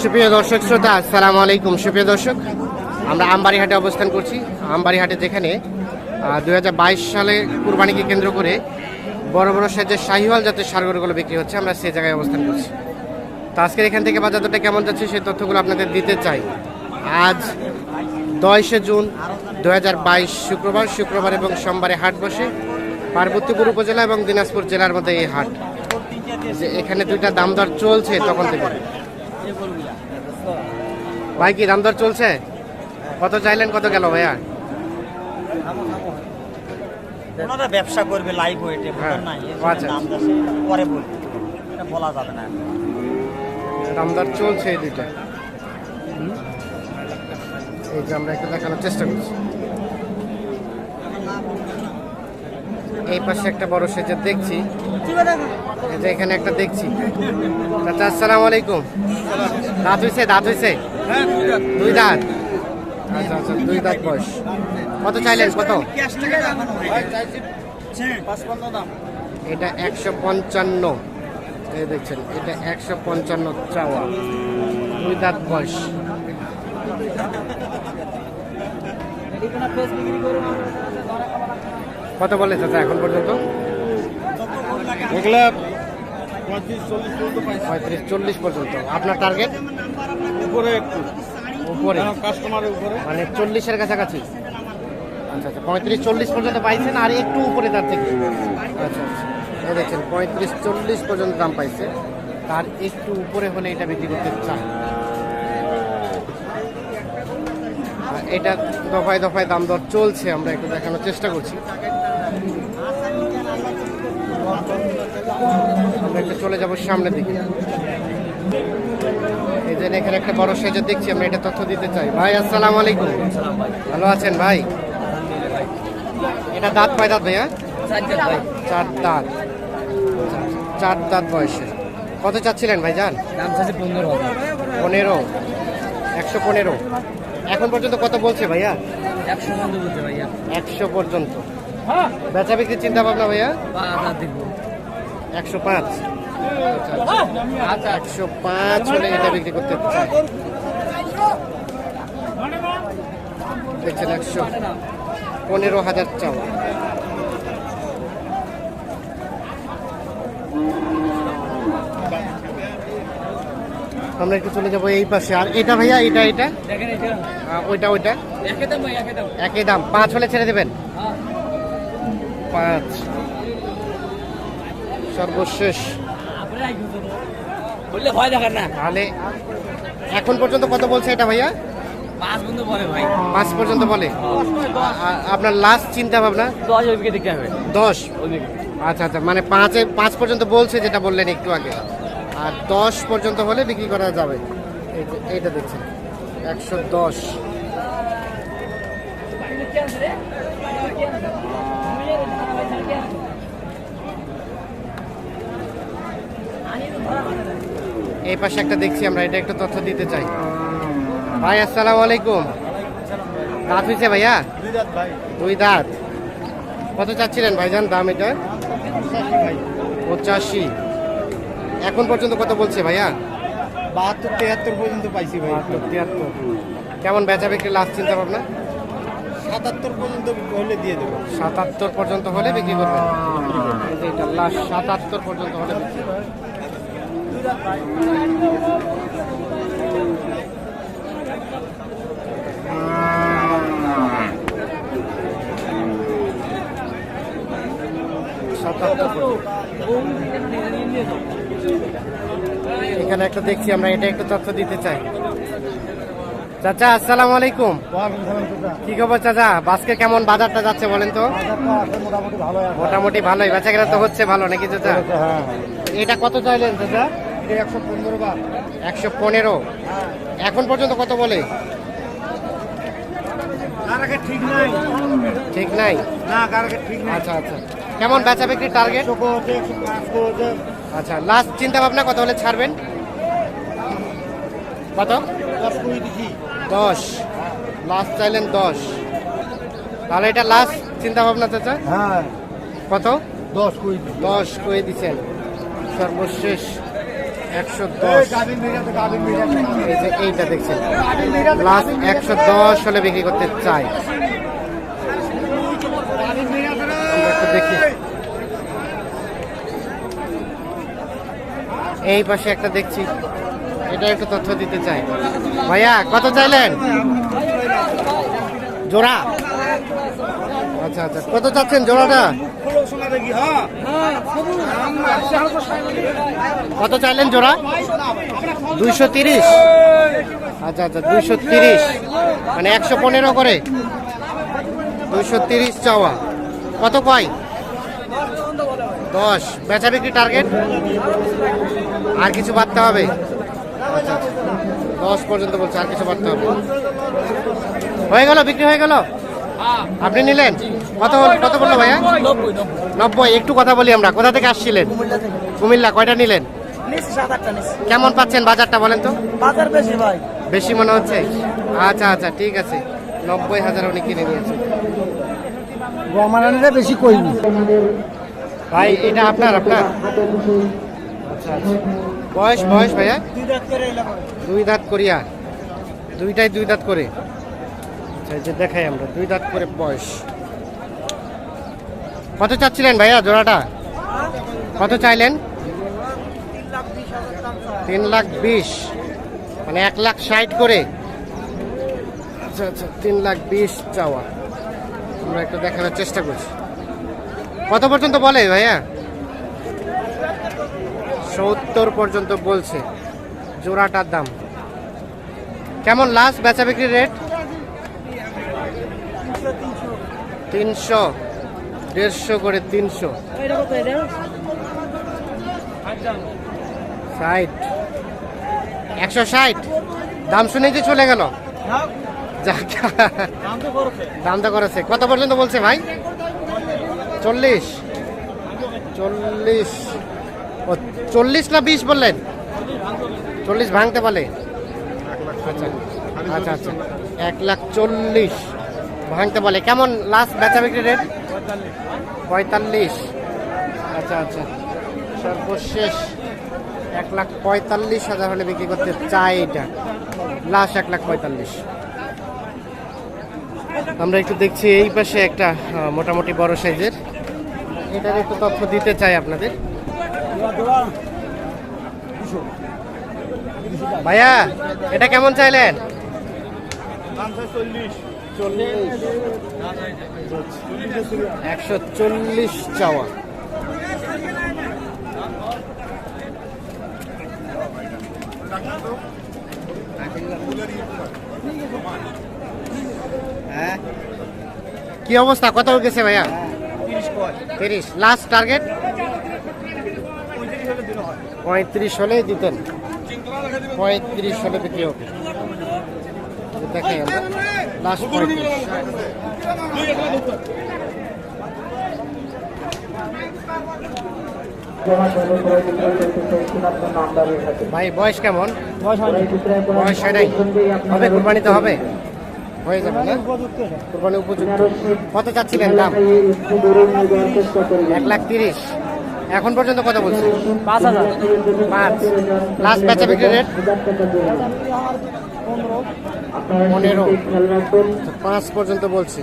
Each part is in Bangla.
সুপ্রিয় দর্শক শ্রোতা, আসসালামু আলাইকুম। সুপ্রিয় দর্শক, আমরা আমবাড়িহাটে অবস্থান করছি। আমবাড়িহাটে যেখানে দু হাজার বাইশ সালে কুরবানিকে কেন্দ্র করে বড় বড় সাইজের শাহিওয়াল জাতের সারগরগুলো বিক্রি হচ্ছে, আমরা সেই জায়গায় অবস্থান করছি। তো আজকের এখান থেকে বাজার দরটা কেমন যাচ্ছে সেই তথ্যগুলো আপনাদের দিতে চাই। আজ দশে জুন দু হাজার বাইশ, শুক্রবার শুক্রবার এবং সোমবারে হাট বসে পার্বতীপুর উপজেলা এবং দিনাজপুর জেলার মধ্যে এই হাট। যে এখানে দুইটা দাম দর চলছে তখন থেকে। ভাই কি দাম দর চলছে? কত চাইলেন কত গেল ভাইয়া? ওনারা ব্যবসা করবে লাইভ ওয়েটে হ্যাঁ, নাই। দাম পরে বলবে। এটা বলা যাবে না। দাম দর চলছে এই দুইটা। এই যে আমরা একটু দেখানোর চেষ্টা করছি। এই পাশে একটা বড় সেজে দেখছি। এখানে একটা দেখছি। চাচা, আসসালামু আলাইকুম। দাঁত হইছে দাঁত হইছে? দুই দাঁত। আচ্ছা আচ্ছা দুই দাঁত বয়স। কত চাইলেন? কত? এটা একশো পঞ্চান্ন। দেখছেন, এটা একশো পঞ্চান্ন চাওয়া। দুই দাঁত বয়স। কত বলে চাচা এখন পর্যন্ত? এগুলা পঁয়ত্রিশ চল্লিশ পর্যন্ত আপনার টার্গেট উপরে একটু। উপরে। কাস্টমারের উপরে। মানে চল্লিশের কাছাকাছি? আচ্ছা আচ্ছা পঁয়ত্রিশ চল্লিশ পর্যন্ত পাইছেন আর একটু উপরে তার থেকে। আচ্ছা আচ্ছা। দেখছেন পঁয়ত্রিশ চল্লিশ পর্যন্ত দাম পাইছে। তার একটু উপরে হলে এটা বিক্রি করতে চান। আর এটা দফায় দফায় দাম দর চলছে আমরা একটু দেখানোর চেষ্টা করছি। আমরা একটু চলে যাব সামনের দিকে। এই যে এখানে একটা বড় সাইজের দেখছি আমরা এটা তথ্য দিতে চাই। ভাই আসসালাম আলাইকুম। ভালো আছেন ভাই? এটা দাঁত কয় দাঁত ভাইয়া? চার দাঁত। চার দাঁত বয়সে। কত চাচ্ছিলেন ভাই যান দাম চাচ্ছে পনেরো পনেরো। একশো পনেরো। এখন পর্যন্ত কত বলছে ভাইয়া? একশো বন্ধু ভাইয়া। একশো পর্যন্ত। বেচা বিক্রির চিন্তা ভাবনা ভাইয়া? দেখব একশো পাঁচ। আচ্ছা একশো পাঁচ হলে এটা বিক্রি করতে দেখছেন একশো পনেরো হাজার চাওয়া। আমরা একটু চলে যাব এই পাশে। আর এটা ভাইয়া এটা এটা? ওইটা ওইটা? একই দাম। পাঁচ হলে ছেড়ে দেবেন? হ্যাঁ। পাঁচ। সর্বশেষ। বললে ভয় দেখার না। তাহলে এখন পর্যন্ত কত বলছে এটা ভাইয়া? পাঁচ বন্ধু বলে ভাই। পাঁচ পর্যন্ত বলে। আপনার লাস্ট চিন্তা ভাবনা দশ ওইদিকে দেখতে হবে। দশ? আচ্ছা আচ্ছা মানে পাঁচে পাঁচ পর্যন্ত বলছে যেটা বললেন একটু আগে। আর দশ পর্যন্ত হলে বিক্রি করা যাবে। এই এইটা দেখছেন। একশো দশ। এই পাশে একটা দেখছি আমরা এটা একটা তথ্য দিতে চাই। ভাই আসসালামু আলাইকুম। দাঁত হয়েছে ভাইয়া? দুই দাঁত। কত চাচ্ছিলেন ভাইজান? দাম এটা? পঁচাশি। এখন পর্যন্ত কত বলছে ভাইয়া? বাহাত্তর তিয়াত্তর পর্যন্ত পাইছি ভাই। তিয়াত্তর। কেমন বেচা বিক্রি লাস্ট চিন্তা ভাবনা? সাতাত্তর পর্যন্ত হলে দিয়ে দেবো। সাতাত্তর পর্যন্ত হলে বিক্রি করবেন। সাতাত্তর পর্যন্ত হলে বিক্রি করবেন। সাতাত্তর পর্যন্ত। এখানে একটা দেখছি আমরা এটা একটু তথ্য দিতে চাই। চাচা আসসালামু আলাইকুম। কি খবর চাচা? বাসকে কেমন বাজারটা যাচ্ছে বলেন তো? মোটামুটি ভালো আছে। মোটামুটি ভালোই বেচা কেনা তো হচ্ছে ভালো নাকি চাচা? হ্যাঁ। এটা কত চাইলেন চাচা? একশো পনেরো বা একশো পনেরো। এখন পর্যন্ত কত বলে? ঠিক নাই। ঠিক নাই? না ঠিক নাই। আচ্ছা আচ্ছা। কেমন বেচা বিক্রির টার্গেট আচ্ছা লাস্ট চিন্তা ভাবনা কত হলে ছাড়বেন? কত? দশ লাস্ট চাইলেন দশ। তাহলে এটা লাস্ট চিন্তা ভাবনা চাচা? হ্যাঁ। কত? দশ কুড়ি। দশ করে দিচ্ছেন। সর্বশেষ একশো দশ। হলে বিক্রি করতে চাই। এই পাশে একটা দেখছি। এটা একটু তথ্য দিতে চাই। ভাইয়া, কত চাইলেন? জোড়া? আচ্ছা আচ্ছা। কত চাচ্ছেন জোড়াটা? কত চাইলেন জোড়া? দুইশো তিরিশ। আচ্ছা আচ্ছা দুইশো তিরিশ। মানে একশো পনেরো করে। দুইশো তিরিশ চাওয়া। কত কয়? দশ। বেচা বিক্রি টার্গেট? আর কিছু বাড়তে হবে? আচ্ছা আচ্ছা। দশ পর্যন্ত বলছে, আর কিছু বাড়তে হবে। হয়ে গেল, বিক্রি হয়ে গেল? আপনি নিলেন? কত কত বলল ভাইয়া? নব্বই একটু কথা বলি আমরা। কোথা থেকে আসছিলেন? কুমিল্লা কয়টা নিলেন? কেমন পাচ্ছেন বাজারটা বলেন তো? বাজার বেশি ভাই। বেশি মনে হচ্ছে? আচ্ছা আচ্ছা ঠিক আছে। নব্বই হাজার উনি কিনে নিয়েছে গমারানিরা বেশি কইনি ভাই এটা আপনার আপনার? আচ্ছা আচ্ছা। বয়স বয়স ভাইয়া? দুই দাঁত করিয়া। দুইটাই দুই দাঁত করে। এই যে দেখাই আমরা, দুই দাঁত করে বয়স। কত চাচ্ছিলেন ভাইয়া জোড়াটা? কত চাইলেন? তিন লাখ বিশ। মানে এক লাখ ষাট করে। আচ্ছা আচ্ছা তিন লাখ বিশ চাওয়া। আমরা একটু দেখানোর চেষ্টা করছি। কত পর্যন্ত বলে ভাইয়া? সত্তর পর্যন্ত বলছে। জোড়াটার দাম। কেমন লাস্ট বেচা বিক্রি রেট তিনশো, দেড়শো করে তিনশো। ষাট। একশো ষাট। দাম শুনে যে চলে গেল। দাম তো করছে। কত পর্যন্ত বলছে ভাই? চল্লিশ। চল্লিশ। ও, চল্লিশ না বিশ বললেন? চল্লিশ ভাঙতে পারে আচ্ছা। আচ্ছা আচ্ছা। এক লাখ চল্লিশ। ভাঙতে বলে। কেমন লাস্ট বেচা বিক্রি রেট পঁয়তাল্লিশ। আচ্ছা আচ্ছা। সর্বশেষ এক লাখ পঁয়তাল্লিশ হাজার হলে বিক্রি করতে চাই এটা। লাস্ট এক লাখ পঁয়তাল্লিশ। আমরা একটু দেখছি এই পাশে একটা মোটামুটি বড় সাইজের। এটার একটু তথ্য দিতে চাই আপনাদের। ভাইয়া, এটা কেমন চাইলেন? চল্লিশ। একশো চল্লিশ চাওয়া। কি অবস্থা? কত গেছে ভাইয়া? তিরিশ। লাস্ট টার্গেট পঁয়ত্রিশ হলে দিতেন। পঁয়ত্রিশ হলে বিক্রি হবে। দেখাই আমরা। লাস্ট ভাই বয়স কেমন? বয়স হয় নাই। হবে কুরবানি তো হবে হয়ে যাবে না? কুরবানি উপযুক্ত। কত চাচ্ছিলেন দাম? এক লাখ তিরিশ। এখন পর্যন্ত কত বলছে পাঁচ হাজার। পাঁচ। লাস্ট বেচা বিক্রি রেট পনেরো। পাঁচ পর্যন্ত বলছে।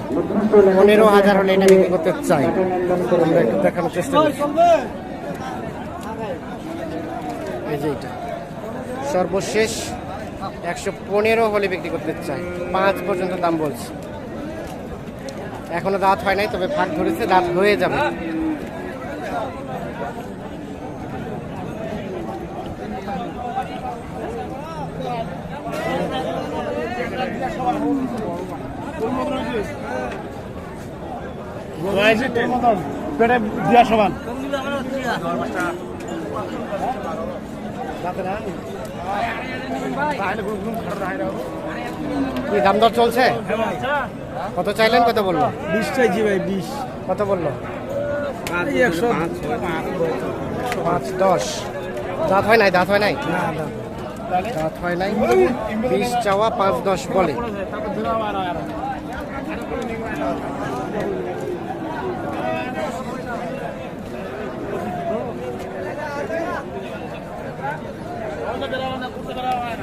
পনেরো হাজার হলে এটা বিক্রি করতে চাই। আমরা একটু দেখানোর চেষ্টা করছি। এই যে এটা। সর্বশেষ একশো পনেরো হলে বিক্রি করতে চাই। পাঁচ পর্যন্ত দাম বলছি। এখনও দাঁত হয় নাই তবে ফাঁক ধরেছে দাঁত হয়ে যাবে। পেটে দিয়া সমান। কি দাম দর চলছে? কত চাইলেন কত বলল? বিশ চাইছি ভাই বিশ। কত বলল? একশো পাঁচ দশ। দাঁত হয় নাই দাঁত হয় নাই? দাঁত হয় নাই। বিশ চাওয়া পাঁচ দশ বলে।